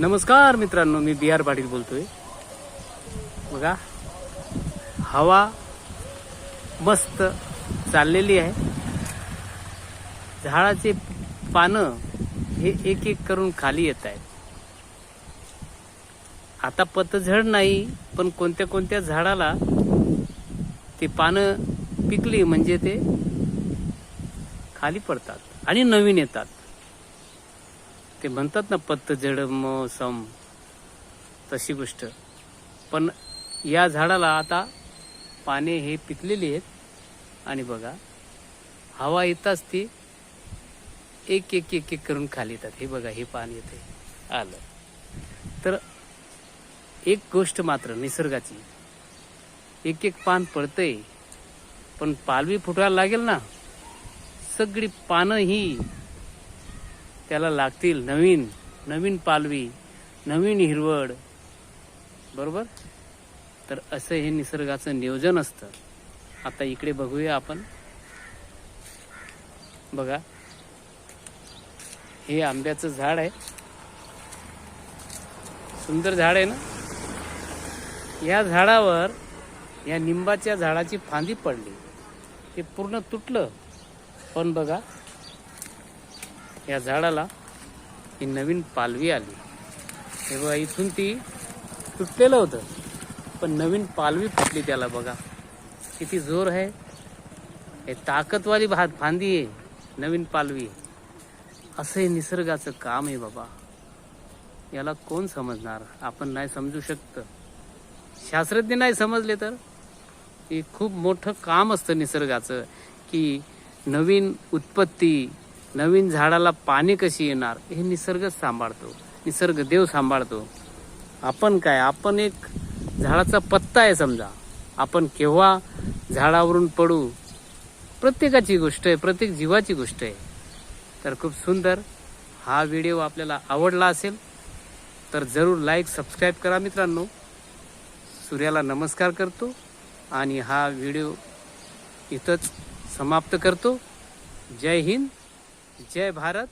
नमस्कार मित्रांनो मी बी आर पाटील बोलतोय. बघा हवा मस्त चाललेली आहे. झाडाचे पानं हे एक एक करून खाली येत आहेत. आता पतझड नाही पण कोणत्या कोणत्या झाडाला ते पानं पिकली म्हणजे ते खाली पडतात आणि नवीन येतात. ते म्हणतात ना पतझड मौसम तशी गोष्ट. पण या झाडाला आता पाने हे पिकलेली आहेत. आणि बघा हवा येताच ती एक एक एक एक करून खाली येतात. हे बघा हे पान येते. आलं. तर एक गोष्ट मात्र निसर्गाची. एक एक पान पडतंय पण पालवी फुटायला लागेल ना? सगळी पानं ही त्याला लागतील नवीन नवीन पालवी नवीन हिरवळ. बरोबर? तर असं हे निसर्गाचं नियोजन असतं. आता इकडे बघूया आपण. बघा. हे आंब्याचं झाड आहे. सुंदर झाड आहे ना? या झाडावर या निंबाच्या झाडाची फांदी पडली. ते पूर्ण तुटलं. पण बघा या झाडाला ही नवीन पालवी आली. हे इथून ती तुटलेलं होतं. पण नवीन पालवी फुटली त्याला बघा. किती जोर आहे. हे ताकदवाली भात फांदी आहे. नवीन पालवी असं हे निसर्गाचं काम आहे बाबा. याला कोण समजणार? आपण नाही समजू शकत. शास्त्रज्ञ नाही समजले तर? हे खूप मोठं काम असतं निसर्गाचं की नवीन उत्पत्ती नवीन झाडाला पाणी कशी येणार हे निसर्गच सांभाळतो निसर्ग देव सांभाळतो. आपण काय आपण एक झाडाचा पत्ता आहे समजा. आपण केव्हा झाडावरून पडू प्रत्येकाची गोष्ट आहे प्रत्येक जीवाची गोष्ट आहे. तर खूप सुंदर हा व्हिडिओ आपल्याला आवडला असेल तर जरूर लाईक सबस्क्राईब करा मित्रांनो. सूर्याला नमस्कार करतो आणि हा व्हिडिओ इथंच समाप्त करतो. जय हिंद. जय भारत.